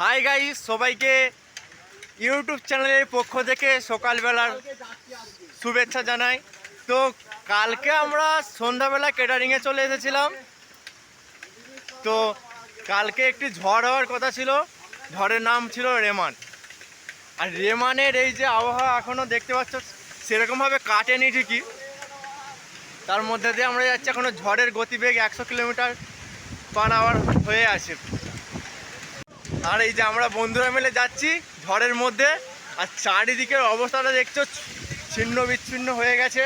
Hi guys সবাইকে YouTube চ্যানেলের পক্ষ থেকে সকালবেলার শুভেচ্ছা জানাই। তো কালকে আমরা সন্ধ্যাবেলা কেটারিংয়ে চলে এসেছিলাম। তো কালকে একটি ঝড় হওয়ার কথা ছিল। ঝড়ের নাম ছিল রেমান। আর রেমানের এই যে আবহাওয়া এখনও দেখতে পাচ্ছ, সেরকমভাবে কাটেনি ঠিকই। তার মধ্যে দিয়ে আমরা যাচ্ছি এখনও ঝড়ের গতিবেগ একশো কিলোমিটার পার আওয়ার হয়ে আছে। আর এই যে আমরা বন্ধুরা মিলে যাচ্ছি ঝড়ের মধ্যে, আর চারিদিকের অবস্থাটা দেখছ, ছিন্ন বিচ্ছিন্ন হয়ে গেছে।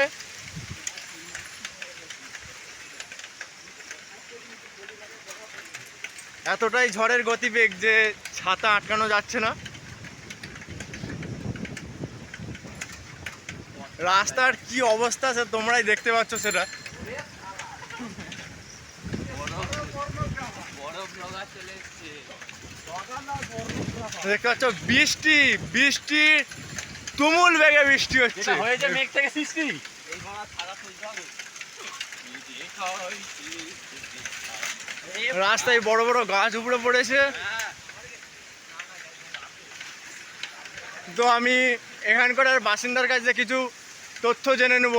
এতটাই ঝড়ের গতিবেগ যে ছাতা আটকানো যাচ্ছে না। রাস্তার কি অবস্থা সে তোমরাই দেখতে পাচ্ছ সেটা। দেখতে পাচ্ছ বৃষ্টি বৃষ্টি তুমুল বেগে বৃষ্টি হচ্ছে। হয়েছে মেঘ থেকে সৃষ্টি। রাস্তায় বড় বড় গাছ উপড়ে পড়েছে। তো আমি এখানকার বাসিন্দার কাছে কিছু তথ্য জেনে নেব।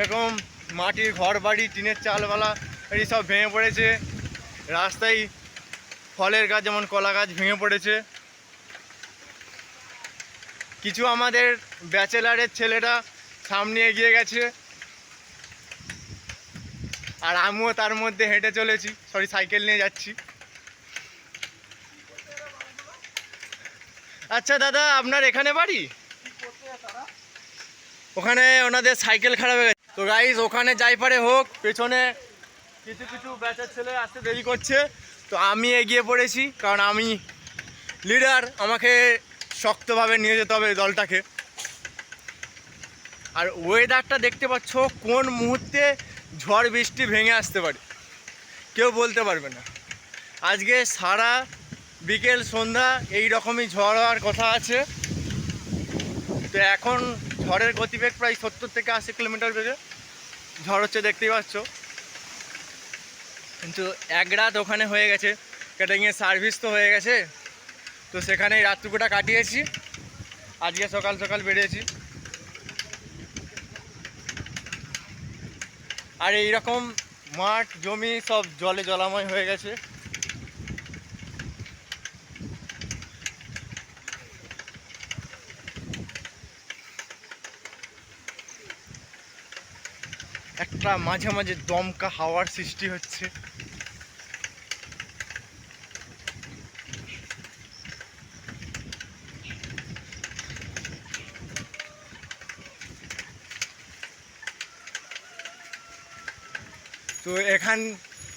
এরকম মাটির ঘর বাড়ি, টিনের চালবালা, এই সব ভেঙে পড়েছে। রাস্তায় ফলের গাছ, যেমন কলা গাছ, ভেঙে পড়েছে। কিছু আমাদের ব্যাচেলারের ছেলেরা সামনে এগিয়ে গেছে। আর আমিও তার মধ্যে হেঁটে চলেছি। সরি, সাইকেল নিয়ে যাচ্ছি। আচ্ছা দাদা, আপনার এখানে বাড়ি? ওখানে ওনাদের সাইকেল খারাপ হয়ে গেছে। তো গাইজ ওখানে যাই পারে হোক, পেছনে কিছু কিছু ব্যাচের ছেলে আসতে দেরি করছে। তো আমি এগিয়ে পড়েছি, কারণ আমি লিডার আমাকে শক্তভাবে নিয়ে যেতে হবে দলটাকে। আর ওয়েদারটা দেখতে পাচ্ছ, কোন মুহূর্তে ঝড়, বৃষ্টি ভেঙে আসতে পারে। কেউ বলতে পারবে না। আজকে সারা বিকেল সন্ধ্যা এই রকমই ঝড় হওয়ার কথা আছে। তো এখন ঝড়ের গতিবেগ প্রায় সত্তর থেকে আশি কিলোমিটার বেগে ঝড় হচ্ছে, দেখতেই পাচ্ছ। কিন্তু এক রাত ওখানে হয়ে গেছে ক্যাটারিংয়ের সার্ভিস তো হয়ে গেছে। তো সেখানেই রাত্রিকুটা কাটিয়েছি, আজকে সকাল সকাল বেরিয়েছি। আর এই রকম মাঠ, জমি সব জলে জলাময় হয়ে গেছে। একটা মাঝে মাঝে দমকা হাওয়ার সৃষ্টি হচ্ছে। তো এখান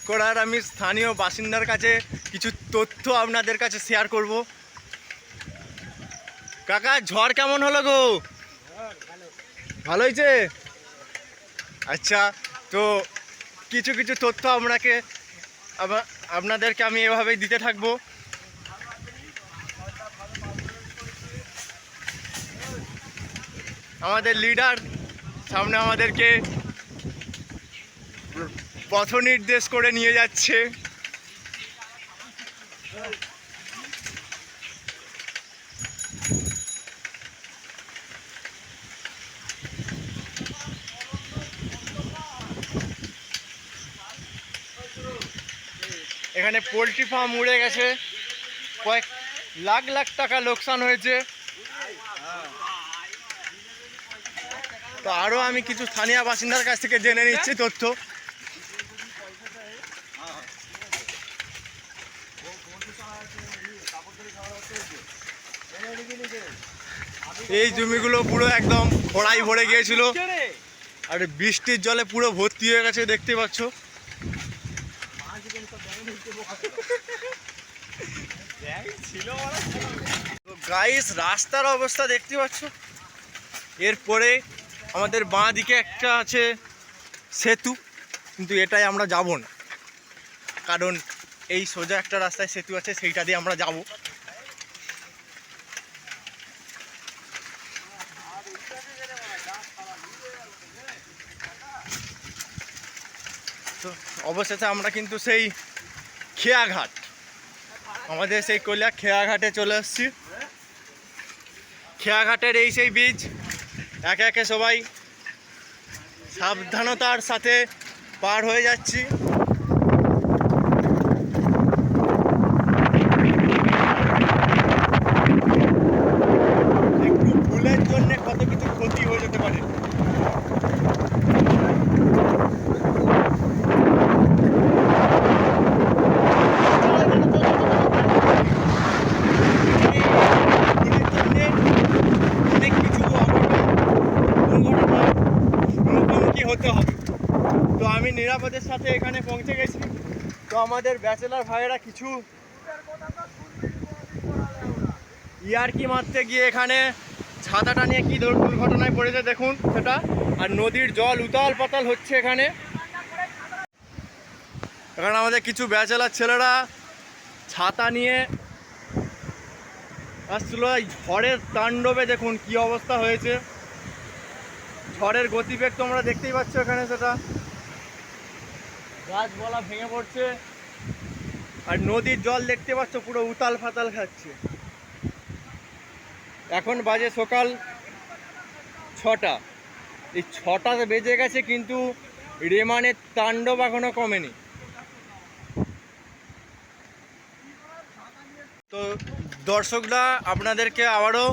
করার আমি স্থানীয় বাসিন্দার কাছে কিছু তথ্য আপনাদের কাছে শেয়ার করব। কাকা ঝড় কেমন হলো গো? ভালো হয়েছে? আচ্ছা তো কিছু কিছু তথ্য আপনাকে আপনাদেরকে আমি এভাবেই দিতে থাকব। আমাদের লিডার সামনে আমাদেরকে পথ নির্দেশ করে নিয়ে যাচ্ছে। এখানে পোলট্রি ফার্ম উড়ে গেছে। কয়েক লাখ লাখ টাকা লোকসান হয়েছে। তো আরও আমি কিছু স্থানীয় বাসিন্দার কাছ থেকে জেনে নিচ্ছি তথ্য। এই জমিগুলো পুরো একদম খড়াই ভরে গিয়েছিল। আর বৃষ্টির জলে পুরো ভর্তি হয়ে গেছে, দেখতে পাচ্ছ। গাইস রাস্তার অবস্থা দেখতে পাচ্ছ? এরপরে আমাদের বাঁ দিকে একটা আছে সেতু, কিন্তু এটাই আমরা যাব না। কারণ এই সোজা একটা রাস্তায় সেতু আছে, সেইটা দিয়ে আমরা যাব। তো অবশেষে আমরা কিন্তু সেই খেয়াঘাট, আমাদের সেই কলিয়া খেয়াঘাটে চলে এসছি। খেয়াঘাটের এই সেই বীজ, একে একে সবাই সাবধানতার সাথে পার হয়ে যাচ্ছি একটু ভুলের জন্য কত কিছু ক্ষতি হয়ে যেতে পারে অনেক কিছু অঘটন, দুর্ঘটনা মুখোমুখি হতে হবে? তো আমি নিরাপদের সাথে এখানে পৌঁছে গেছি। তো আমাদের ব্যাচেলার ভাইয়েরা কিছু ইয়ারকি মারতে গিয়ে এখানে ছাতাটা নিয়ে কী দুর- দুর্ঘটনায় পড়েছে দেখুন সেটা। আর নদীর জল উতাল পাতাল হচ্ছে এখানে। এখানে আমাদের কিছু ব্যাচেলার ছেলেরা ছাতা নিয়ে আসছিল ঝড়ের তাণ্ডবে দেখুন কি অবস্থা হয়েছে। ঝড়ের গতিবেগ তোমরা দেখতেই পাচ্ছ এখানে সেটা। গাছপালা ভেঙে পড়ছে। আর নদীর জল দেখতে পাচ্ছ পুরো উতাল ফাতাল খাচ্ছে। এখন বাজে সকাল ছটা। এই ছটাতে বেজে গেছে কিন্তু রেমানের তাণ্ডব এখনও কমেনি। তো দর্শকরা আপনাদেরকে আবারও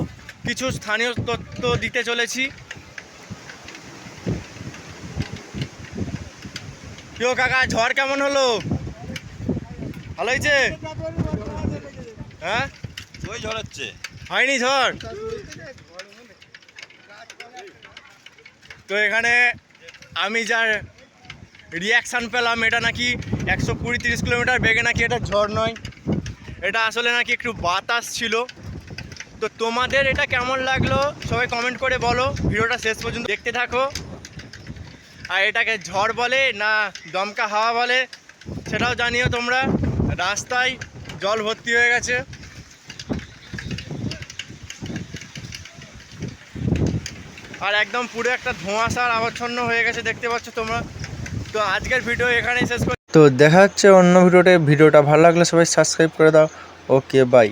কিছু স্থানীয় তথ্য দিতে চলেছি। কেউ কাকা ঝড় কেমন হলো? ভালো হয়েছে? হ্যাঁ? ওই হচ্ছে। হয়নি ঝড়? তো এখানে আমি যার রিয়াকশান পেলাম এটা নাকি একশো কুড়ি তিরিশ কিলোমিটার বেগে নাকি এটা ঝড় নয়। এটা আসলে নাকি একটু বাতাস ছিল। তো তোমাদের এটা কেমন লাগল? সবাই কমেন্ট করে বলো। ভিডিওটা শেষ পর্যন্ত দেখতে থাকো। আর এটাকে ঝড় বলে না দমকা হাওয়া বলে, সেটাও জানিও তোমরা। রাস্তায় জল ভর্তি হয়ে গেছে। আর একদম পুরো একটা ধোঁয়াশার আবচ্ছন্ন হয়ে গেছে, দেখতে পাচ্ছ তোমরা। তো আজকের ভিডিও এখানেই শেষ করি তো দেখা হচ্ছে অন্য ভিডিওতে। ভিডিওটা ভালো লাগলে সবাই সাবস্ক্রাইব করে দাও। Okay bye